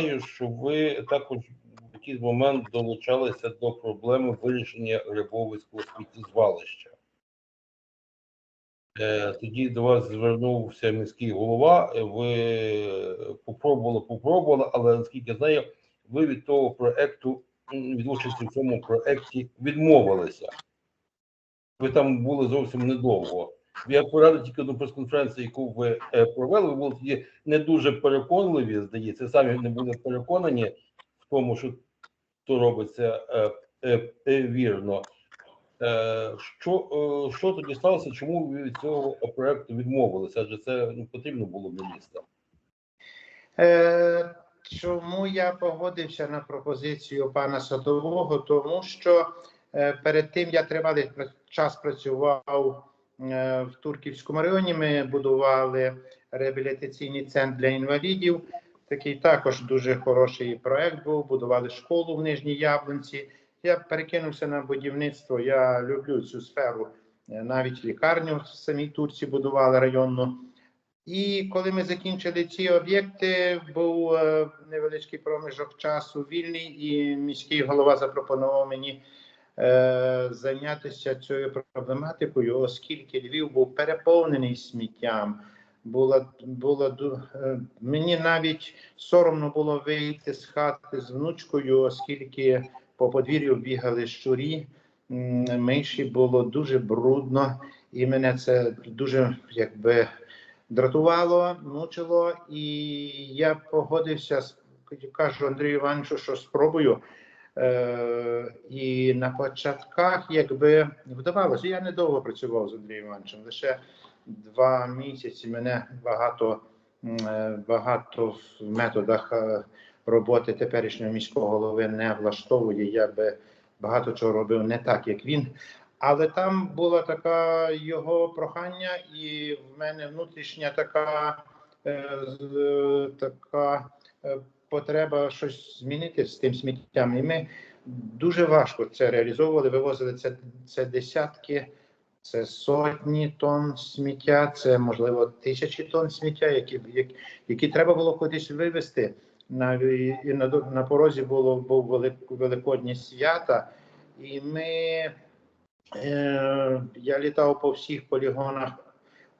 знаю, що ви також в якийсь момент долучалися до проблеми вирішення Рябовицького сміттєзвалища. Е, Тоді до вас звернувся міський голова. Ви попробували, попробували, але наскільки я знаю, ви від того проекту, від участі в цьому проекті відмовилися. Ви там були зовсім недовго. Я порадив тільки одну прес-конференцію, яку ви е, провели. Ви були не дуже переконливі, здається, самі не були переконані в тому, що то робиться е, е, вірно. Що, що тоді сталося? Чому ви від цього проекту відмовилися? Адже це ну, потрібно було для міста. Е, Чому я погодився на пропозицію пана Садового? Тому що е, перед тим я тривалий час працював в Турківському районі. Ми будували реабілітаційний центр для інвалідів. Такий також дуже хороший проект був. Будували школу в Нижній Яблунці. Я перекинувся на будівництво. Я люблю цю сферу. Е, Навіть лікарню в самій Турці будували районну. І коли ми закінчили ці об'єкти, був е, невеличкий проміжок часу вільний, і міський голова запропонував мені е, зайнятися цією проблематикою, оскільки Львів був переповнений сміттям. Було ду- е, мені навіть соромно було вийти з хати з внучкою, оскільки по подвір'ю бігали щурі, миші було дуже брудно, і мене це дуже якби дратувало, мучило, і я погодився кажу Андрію Івановичу, що спробую. Е, і на початках, якби вдавалося, я недовго працював з Андрієм Івановичем, лише два місяці. Мене багато, е, багато в методах е, роботи теперішнього міського голови не влаштовує. Я би багато чого робив не так, як він. Але там була така його прохання, і в мене внутрішня така, е, така потреба щось змінити з тим сміттям. І ми дуже важко це реалізовували. Вивозили це, це десятки, це сотні тонн сміття, це можливо тисячі тонн сміття, які, які, треба було кудись вивезти. На, і на, на порозі було був велик, великодні свята, і ми. Е, Я літав по всіх полігонах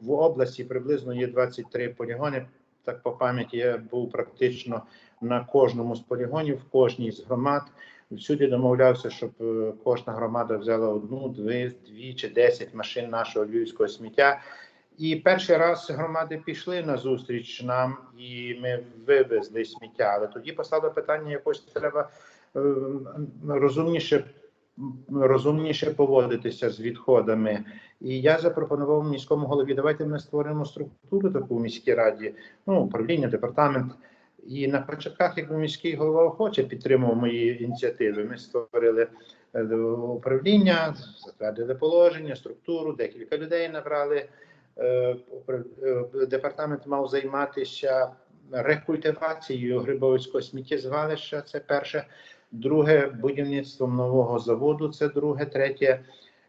в області. Приблизно є 23 полігони. Так по пам'яті я був практично на кожному з полігонів, в кожній з громад. Всюди домовлявся, щоб е, кожна громада взяла одну, дві, дві чи десять машин нашого львівського сміття. І перший раз громади пішли на зустріч нам, і ми вивезли сміття. Але тоді постало питання, якось треба е, розумніше розумніше поводитися з відходами. І я запропонував міському голові, давайте ми створимо структуру таку в міській раді, ну, управління, департамент. І на початках, якби міський голова охоче підтримував мої ініціативи, ми створили е, управління, затвердили положення, структуру, декілька людей набрали. Е, е, Департамент мав займатися рекультивацією Грибовицького сміттєзвалища. Це перше. Друге будівництвом нового заводу. Це друге, третє.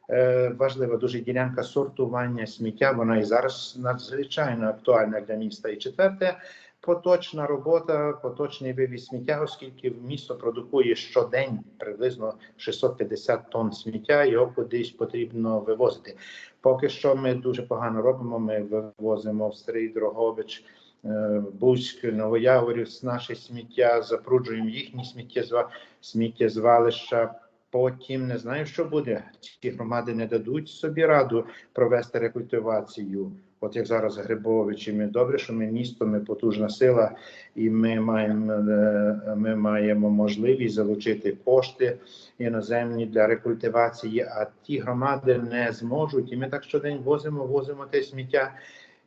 Е, Важлива дуже ділянка сортування сміття. Вона і зараз надзвичайно актуальна для міста. І четверте поточна робота, поточний вивіз сміття, оскільки місто продукує щодень приблизно 650 тонн сміття. Його кудись потрібно вивозити. Поки що ми дуже погано робимо. Ми вивозимо в Старий Дрогобич. е, Бузьк, Новояворів, наше сміття, запруджуємо їхні сміттєзва, сміттєзвалища. Потім не знаю, що буде. Ці громади не дадуть собі раду провести рекультивацію. От як зараз Грибовичі, ми добре, що ми місто, ми потужна сила, і ми маємо, е, ми маємо можливість залучити кошти іноземні для рекультивації, а ті громади не зможуть. І ми так щодень возимо, возимо те сміття.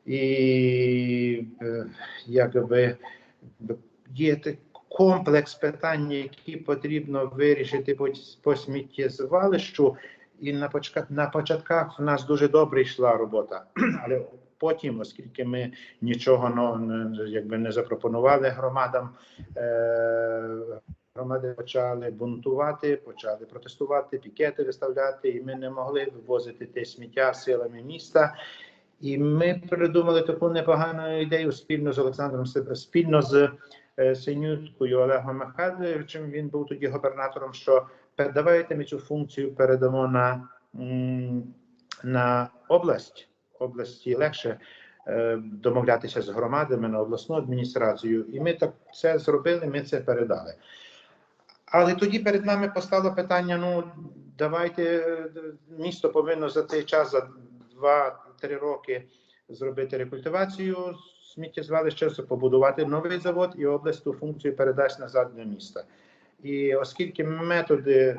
І е, якби є так- комплекс питань, які потрібно вирішити по, по сміттєзвалищу. І на початках, на початках в нас дуже добре йшла робота, але потім, оскільки ми нічого ну, якби не запропонували громадам, е, громади почали бунтувати, почали протестувати, пікети виставляти, і ми не могли вивозити те сміття силами міста. І ми придумали таку непогану ідею спільно з Олександром спільно з Синюткою Олегом Михайловичем, він був тоді губернатором, що давайте ми цю функцію передамо на, на область. Області легше е, домовлятися з громадами на обласну адміністрацію. І ми так це зробили, ми це передали. Але тоді перед нами постало питання: ну давайте е, місто повинно за цей час, за 2-3 роки зробити рекультивацію сміттєзвалища, побудувати новий завод, і область ту функцію передасть назад до міста. І оскільки методи е,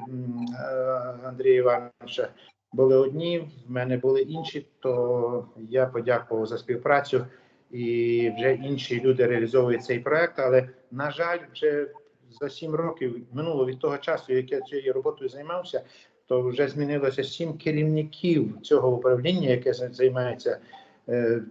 Андрія Івановича були одні, в мене були інші, то я подякував за співпрацю. І вже інші люди реалізовують цей проект. Але на жаль, вже за сім років минуло від того часу, як я цією роботою займався, то вже змінилося сім керівників цього управління, яке займається е,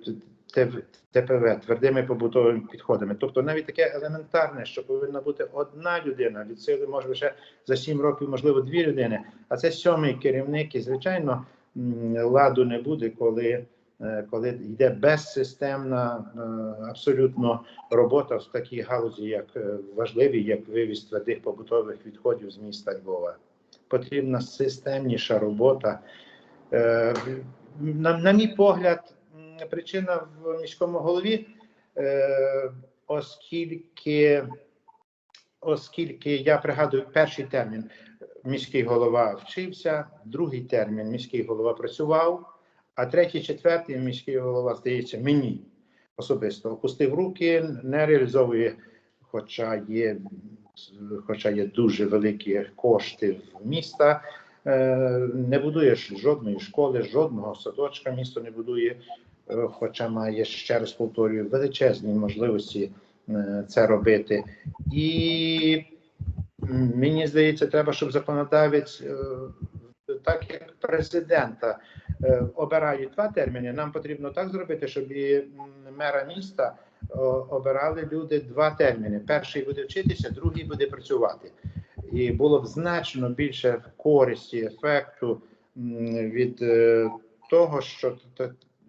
ТПВ, твердими побутовими підходами. Тобто навіть таке елементарне, що повинна бути одна людина, від сили може лише за сім років, можливо, дві людини. А це сьомий керівник, і звичайно ладу не буде, коли. е, Коли йде безсистемна е, абсолютно робота в такій галузі, як е, важливі, як вивіз твердих побутових відходів з міста Львова, потрібна системніша робота. На, на мій погляд, причина в міському голові, е, оскільки, оскільки я пригадую перший термін, міський голова вчився, другий термін міський голова працював, а третій, четвертий міський голова, здається, мені особисто опустив руки, не реалізовує, хоча є, хоча є дуже великі кошти в міста. Е, Не будує жодної школи, жодного садочка місто не будує, хоча має ще раз повторюю величезні можливості е, це робити. І мені здається, треба, щоб законодавець, е, так як президента е, обирають два терміни. Нам потрібно так зробити, щоб і мера міста обирали люди два терміни. Перший буде вчитися, другий буде працювати. І було б значно більше користі, ефекту від е, того, що,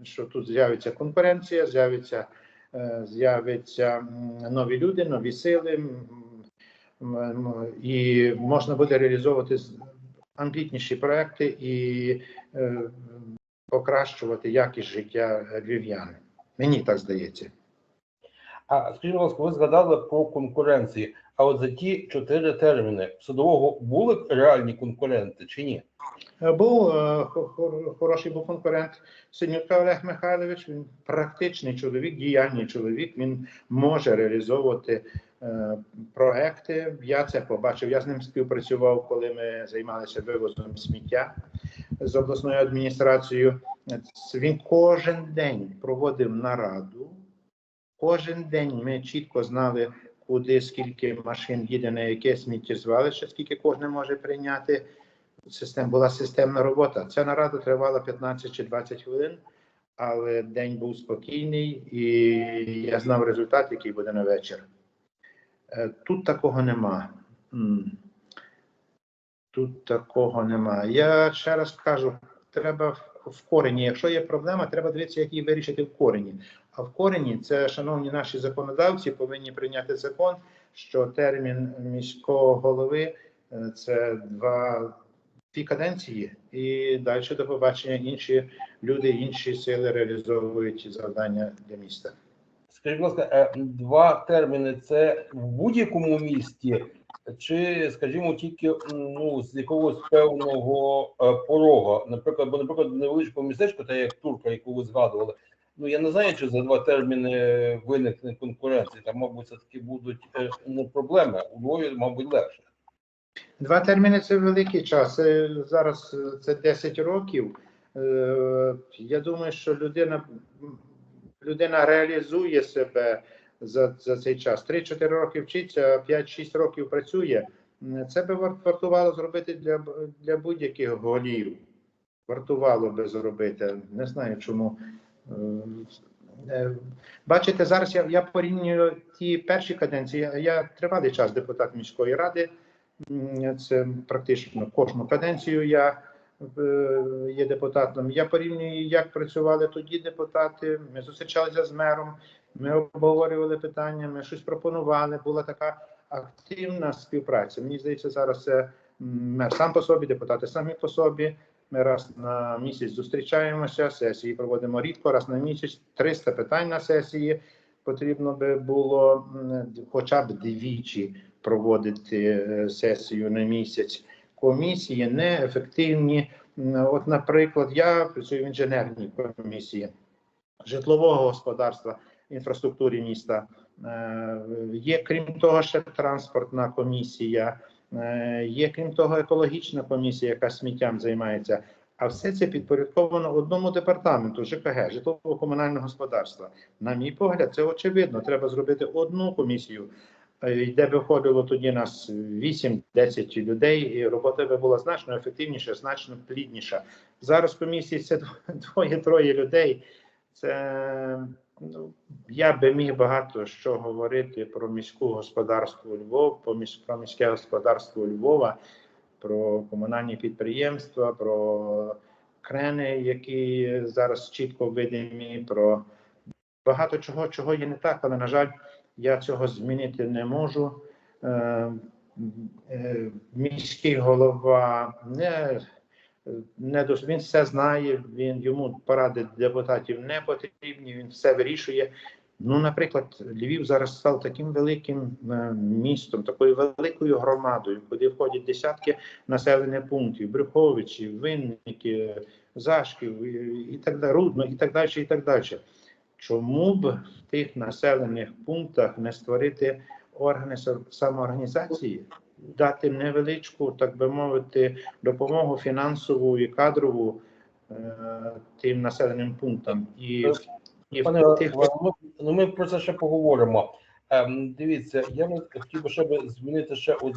що тут з'явиться конкуренція, з'явиться, е, з'явиться нові люди, нові сили, і можна буде реалізовувати амбітніші проекти і е, покращувати якість життя львів'ян. Мені так здається. А скажіть, ласка, ви згадали про конкуренції. А от за ті чотири терміни судового були реальні конкуренти чи ні? Е, Був е, хороший був конкурент Синюка Олег Михайлович. Він практичний чоловік, діяльний чоловік. Він може реалізовувати е, проекти. Я це побачив. Я з ним співпрацював, коли ми займалися вивозом сміття з обласною адміністрацією. Він кожен день проводив нараду. Кожен день ми чітко знали, куди скільки машин їде на яке сміттєзвалище, скільки кожен може прийняти. Систем була системна робота. Ця нарада тривала 15 чи 20 хвилин, але день був спокійний, і я знав результат, який буде на вечір. Е, Тут такого нема. Тут такого нема. Я ще раз кажу: треба в- корені. Якщо є проблема, треба дивитися, як її вирішити в корені. А в корені це, шановні наші законодавці, повинні прийняти закон, що термін міського голови е, це два дві каденції, і далі до побачення інші люди, інші сили реалізовують завдання для міста. Скажіть, будь ласка, е, два терміни це в будь-якому місті, чи, скажімо, тільки ну, з якогось певного е, порога? Наприклад, бо, наприклад, в невеличкому містечку, та як турка, яку ви згадували, ну я не знаю, чи за два терміни виникне конкуренція. Там, мабуть, все таки будуть е, не проблеми. У Львові, мабуть, легше. Два терміни це великий час. Зараз е, це 10 років. Я думаю, що людина, людина реалізує себе за, за цей час. 3-4 роки вчиться, 5-6 років працює. Це би вартувало зробити для, для будь-яких голів. Вартувало би зробити. Не знаю чому. Е, е, Бачите, зараз я, я порівнюю ті перші каденції. Я, тривалий час депутат міської ради. Це практично кожну каденцію я е, є депутатом. Я порівнюю, як працювали тоді депутати. Ми зустрічалися з мером, Ми обговорювали питання, ми щось пропонували. Була така активна співпраця. Мені здається, зараз це мер сам по собі, депутати самі по собі. Ми раз на місяць зустрічаємося, сесії проводимо рідко, раз на місяць 300 питань на сесії. Потрібно би було хоча б двічі проводити е, сесію на місяць. Комісії неефективні. От, наприклад, я працюю в інженерній комісії житлового господарства, інфраструктурі міста. Е, Є крім того, ще транспортна комісія, е, є крім того, екологічна комісія, яка сміттям займається. А все це підпорядковано одному департаменту ЖКГ, житлово-комунального господарства. На мій погляд, це очевидно. Треба зробити одну комісію, е, де би входило тоді нас 8-10 людей, і робота би була значно ефективніша, значно плідніша. Зараз комісії це двоє-троє людей. Це я би міг багато що говорити про міську господарство Львов, про міс- про міське господарство Львова, про комунальні підприємства, про крени, які зараз чітко видимі, про багато чого, чого є не так, але на жаль, я цього змінити не можу. Е, е, Міський голова не не дос... він все знає, він йому поради депутатів не потрібні, він все вирішує. Ну, наприклад, Львів зараз став таким великим е, містом, такою великою громадою, куди входять десятки населених пунктів: Брюховичі, Винники, Зашків і, так далі, Рудно, і так далі, і так далі. Чому б в тих населених пунктах не створити органи са- самоорганізації, дати невеличку, так би мовити, допомогу фінансову і кадрову е, тим населеним пунктам і, і Пане в тих ми, ну ми про це ще поговоримо. Ем, дивіться, я хотів би ще змінити ще одну